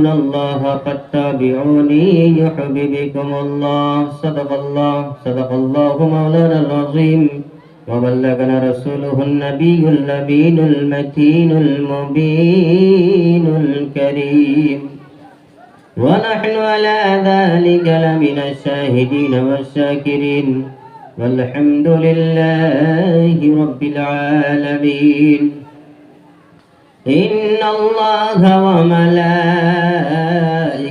تحبون الله فاتبعوني يحببكم الله. صدق الله صدق الله مولانا العظيم. وبلغنا رسوله النبي الأمين المتين المبين الكريم. ونحن على ذلك لمن الشاهدين والشاكرين. والحمد لله رب العالمين. إن الله وملائكته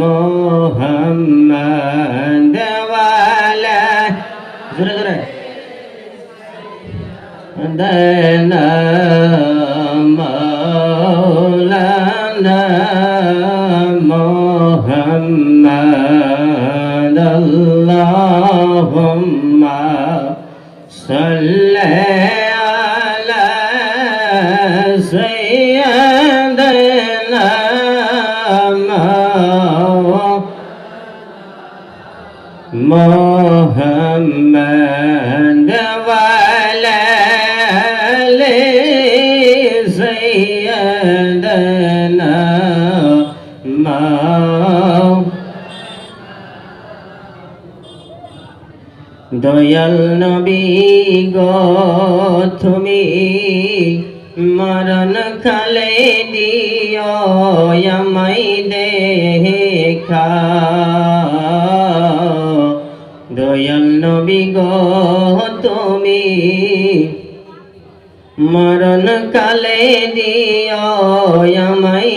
মোহাম্মদ জোরে জোরে। দনা মৌলানা মোহাম্মদ আল্লাহুম্মা সাল্লি দয়াল নবী তুমি মরণ কালে দিও আমাই দেখা। দয়াল নবী গো, তুমি মরণ কালে দিও আমাই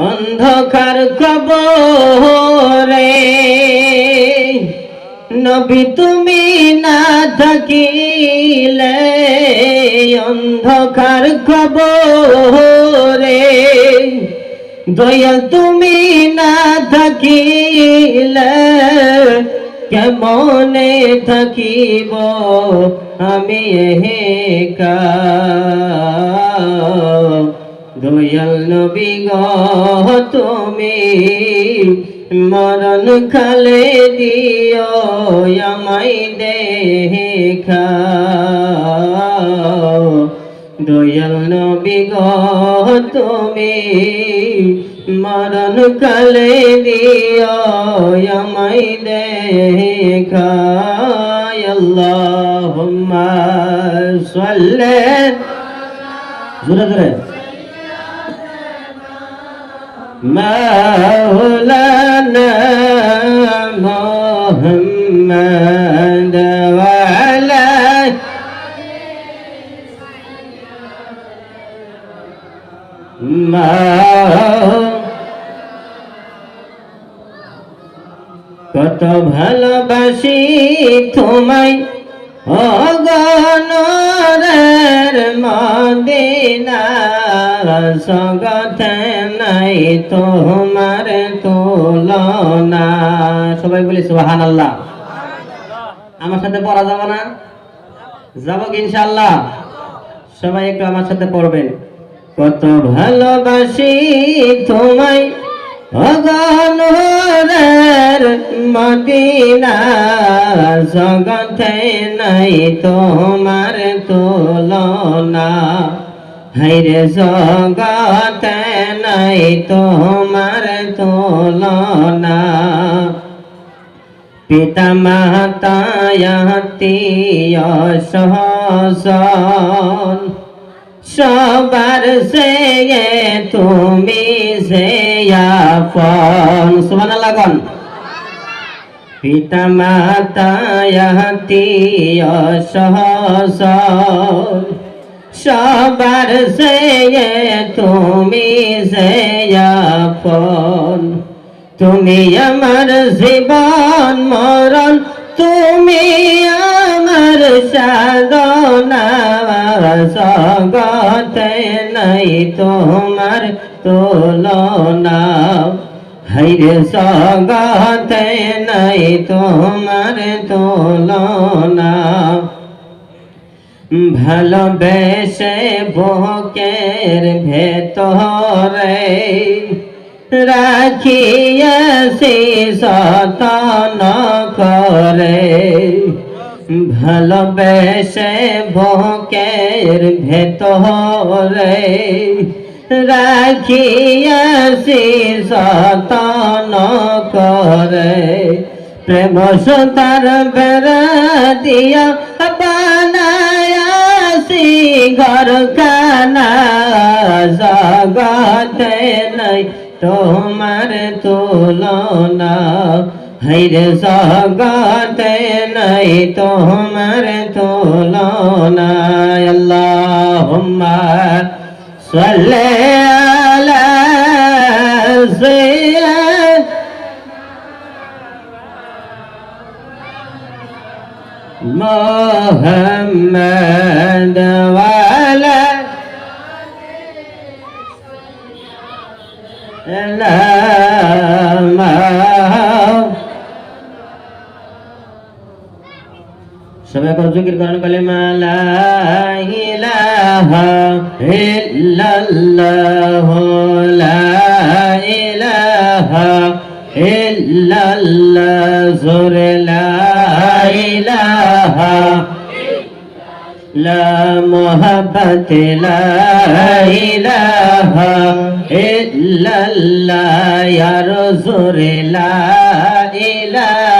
অন্ধকার কবরে নবী, তুমি না থাকিলে অন্ধকার কবরে। দয়া তুমি না থাকিলে কেমনে থাকিব? আমি একা। দয়াল নবী গো, তুমি মরণ খালে দিও আমাই দেখা। দয়াল নবী তুমি মরণ কালে দিও আমাই দেখা। আল্লাহুম্মা সাল্লি। জোরে জোরে। مولانا محمد وعلى কত ভালোবাসি তোমায় সগতে নাই তোমার তুলনা। সবাই বলি সুবাহান আল্লাহ আমার সাথে পড়া যাবে না? যাব ইনশাল্লাহ সবাই একটু আমার সাথে পড়বেন। কত ভালোবাসি তোমায়। অগণরের মদিনা জগতে নাই তোমার তুলনা। হাইরে জগতে নাই তোমার তুলনা। পিতা মাতা আত্মীয় সহ হাসন সবার সে তুমি সে সুবহানাল্লাহ গণ পিতা মাতা আত্মীয় সবার সে তুমি সে তুমি আমার জীবন মরণ জগতে নাই তোমার তুলনা হাইরে জগতে নাই তোমার তুলনা ভালোবেসে বুকের ভেতরে রাখিয়াছি সতন করে ভালোবেসে বুকের ভেতরে রাখিয়াছি সতন করে। প্রেম সুতার বেড়া দিয়া বানায়াছি ঘর কানা জগতে নাই তোমার তুলনা। হৈর সহগতে নাই তোমার তুলনা আল্লাহুম্মা সাল্লি আলা সাইয়্যিদিনা আল্লাহ তার জিকির করেন কালিমা লা ইলাহা ইল্লাল্লাহু, লা ইলাহা ইল্লাল্লাহ, জোরে লা ইলাহা লা মুহাব্বতে লা ইলাহা ইল্লাল্লাহ, ইয়া রাসূল লা ইলাহা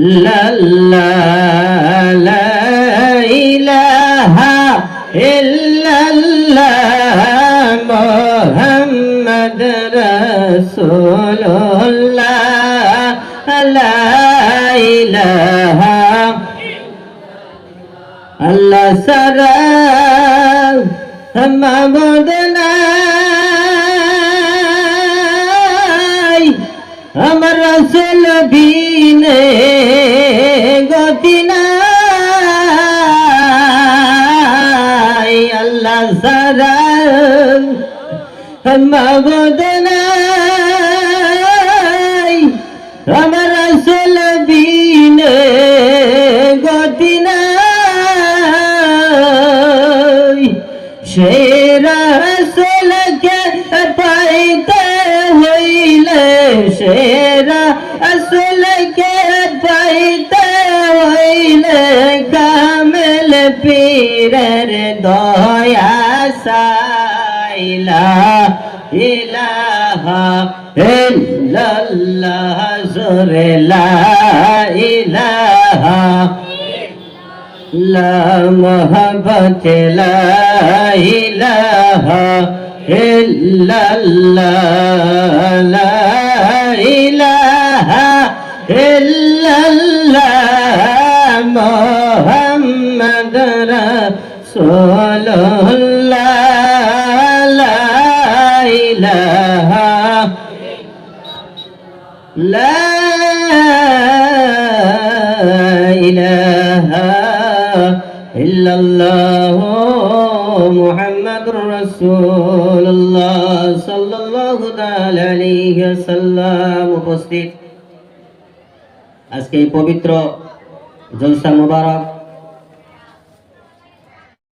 লা লা লা ইলাহা ইল্লাল্লাহ মোহাম্মদ রাসূলুল্লাহ লা ইলাহা আমার রাসূল ভি বিনে গতি নাই আল্লাহ সারা মাবুদ নাই আমার রসুল বিনে গতি নাই সেরা রসুলকে পাইতে হইলে সেরা পীরের দয়া সাইলা ইলাহা ইল্লাল্লাহ, জোরে লা ইলাহা লা মোহব্বত লা ইলাহা ইল্লাল্লাহ, লা ইলাহা ইল্লাল্লাহ, মোহাম্মদ محمد رسول الله لا إله لا إله إلا الله محمد رسول الله صلى الله تعالى عليه وسلم উপস্থিত আজকে এই পবিত্র জলসা মুবারক